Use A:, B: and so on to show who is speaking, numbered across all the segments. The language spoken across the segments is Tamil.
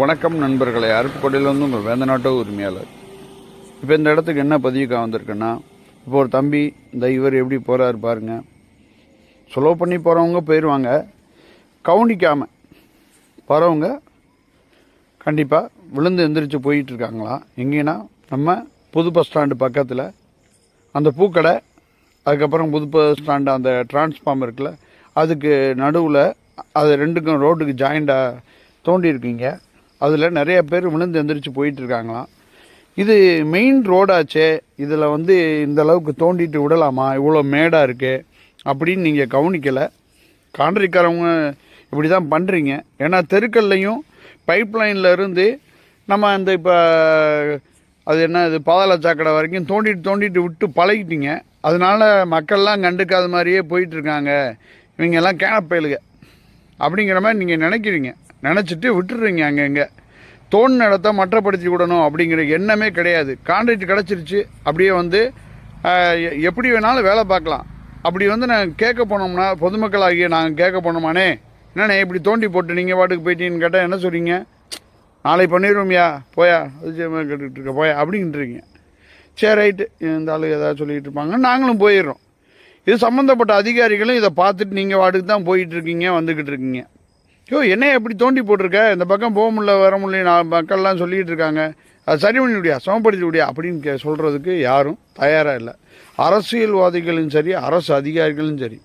A: வணக்கம் நண்பர்களே அருப்புக்கோட்டையிலேருந்து உங்கள் வேந்த நாட்டோ உரிமையாளர். இப்போ இந்த இடத்துக்கு என்ன பதிவுக்காக வந்திருக்குன்னா இப்போ ஒரு தம்பி இந்த இவர் எப்படி போகிறாரு பாருங்க. ஸ்லோ பண்ணி போகிறவங்க போயிடுவாங்க கவனிக்காமல் போகிறவங்க கண்டிப்பாக விழுந்து எந்திரிச்சு போயிட்டுருக்காங்களா எங்கேன்னா நம்ம புது பஸ் ஸ்டாண்டு பக்கத்தில். அந்த பூக்கடை அதுக்கப்புறம் புது பஸ் ஸ்டாண்டு அந்த டிரான்ஸ்ஃபார்ம் இருக்குல்ல அதுக்கு நடுவில் அது ரெண்டுக்கும் ரோட்டுக்கு ஜாயிண்டாக தோண்டி இருக்கீங்க அதில் நிறைய பேர் விழுந்து எந்திரிச்சு போயிட்டு இருக்காங்களாம் இது மெயின் ரோடாச்சே இதில் வந்து இந்த அளவுக்கு தோண்டிட்டு விடலாமா? இவ்வளோ மேடாக இருக்குது அப்படின்னு நீங்கள் கவனிக்கலை. கான்ட்ரிக்காரவங்க இப்படி தான் பண்ணுறீங்க ஏன்னா தெருக்கல்லையும் பைப் இருந்து நம்ம அந்த இப்போ அது என்ன இது பாதாள சாக்கடை வரைக்கும் தோண்டிட்டு தோண்டிட்டு விட்டு பழகிட்டீங்க. அதனால மக்கள்லாம் கண்டுக்காத மாதிரியே போயிட்டுருக்காங்க. இவங்கெல்லாம் கேனப்பயலுங்க அப்படிங்கிற மாதிரி நீங்கள் நினைக்கிறீங்க. நினச்சிட்டு விட்டுடுறீங்க அங்கங்கே. தோன் இடத்த மற்றப்படுத்தி விடணும் அப்படிங்கிற எண்ணமே கிடையாது. கான்ட்ராக்ட் கிடச்சிருச்சு அப்படியே வந்து எ- எப்படி வேணாலும் வேலை பார்க்கலாம். அப்படி வந்து நாங்கள் கேட்க போனோம்னா பொதுமக்களாகிய நாங்கள் கேட்க போனோமானே என்னண்ணே இப்படி தோண்டி போட்டு நீங்கள் பாட்டுக்கு போயிட்டீங்கன்னு கேட்டால் என்ன சொல்கிறீங்க நாளை பண்ணிடுவோம்யா போயா கேட்டுக்கிட்டு இருக்க போயா அப்படின்றீங்க சரி ரைட்டு இந்த ஆளு ஏதாவது சொல்லிகிட்டு இருப்பாங்க நாங்களும் போயிடுறோம். இது சம்மந்தப்பட்ட அதிகாரிகளும் இதை பார்த்துட்டு நீங்கள் வாட்டுக்கு தான் போயிட்டுருக்கீங்க வந்துக்கிட்டு இருக்கீங்க. ஐயோ என்னையை எப்படி தோண்டி போட்டிருக்க? இந்த பக்கம் போக முடியல வர முடியல நான் மக்கள்லாம் சொல்லிகிட்டு இருக்காங்க. அது சரி பண்ணி விடியா சமப்படுத்தி விடியா அப்படின்னு கே சொல்கிறதுக்கு யாரும் தயாராக இல்லை. அரசியல்வாதிகளும் சரி அரசு அதிகாரிகளும் சரி.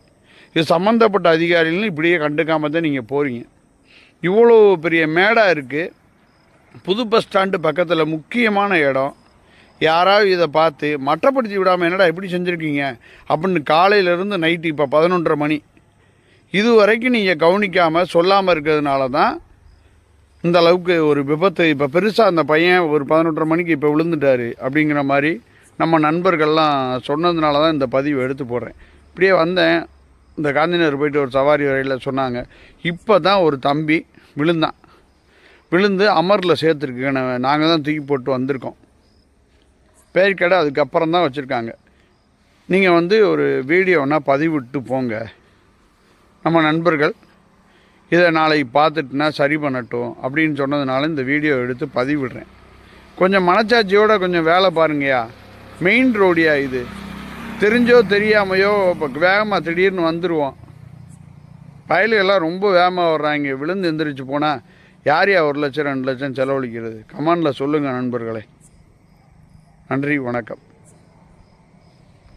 A: இது சம்மந்தப்பட்ட அதிகாரிகளும் இப்படியே கண்டுக்காமல் தான் நீங்கள் போகிறீங்க இவ்வளோ பெரிய மேடாக இருக்குது புது பஸ் ஸ்டாண்டு பக்கத்தில் முக்கியமான இடம். யாராவது இதை பார்த்து மட்டப்படுத்தி விடாமல் என்னடா எப்படி செஞ்சுருக்கீங்க? அப்படின்னு காலையிலேருந்து நைட்டு இப்போ பதினொன்றரை மணி. இது வரைக்கும் நீங்கள் கவனிக்காமல் சொல்லாமல் இருக்கிறதுனால தான் இந்த அளவுக்கு ஒரு விபத்து. இப்போ பெருசாக அந்த பையன் ஒரு பதினொன்றரை மணிக்கு இப்போ விழுந்துட்டாரு அப்படிங்கிற மாதிரி நம்ம நண்பர்கள்லாம் சொன்னதுனால தான் இந்த பதிவு எடுத்து போடுறேன். இப்படியே வந்தேன். இந்த காந்திநகர் போயிட்டு ஒரு சவாரி வரையில் சொன்னாங்க. இப்போ தான் ஒரு தம்பி விழுந்தான். விழுந்து அமரில் சேர்த்துருக்கு நாங்கள் தான் தூக்கி போட்டு வந்திருக்கோம். பேர் கடை அதுக்கப்புறம் தான் வச்சுருக்காங்க. நீங்கள் வந்து ஒரு வீடியோனா பதிவிட்டு போங்க. நம்ம நண்பர்கள் இதை நாளைக்கு பார்த்துட்டுனா சரி பண்ணட்டும் அப்படின்னு சொன்னதுனால இந்த வீடியோ எடுத்து பதிவிடுறேன். கொஞ்சம் மனச்சாட்சியோட கொஞ்சம் வேலை பாருங்கயா மெயின் ரோடியா இது. தெரிஞ்சோ தெரியாமையோ இப்போ வேகமாக திடீர்னு வந்துடுவோம் பயலுகள்லாம் ரொம்ப வேகமாக வர்றாங்க. விழுந்து எந்திரிச்சு போனால் யார் யா ஒரு லட்சம் ரெண்டு லட்சம் செலவழிக்கிறது? கமானில் சொல்லுங்கள் நண்பர்களே. நன்றி வணக்கம்.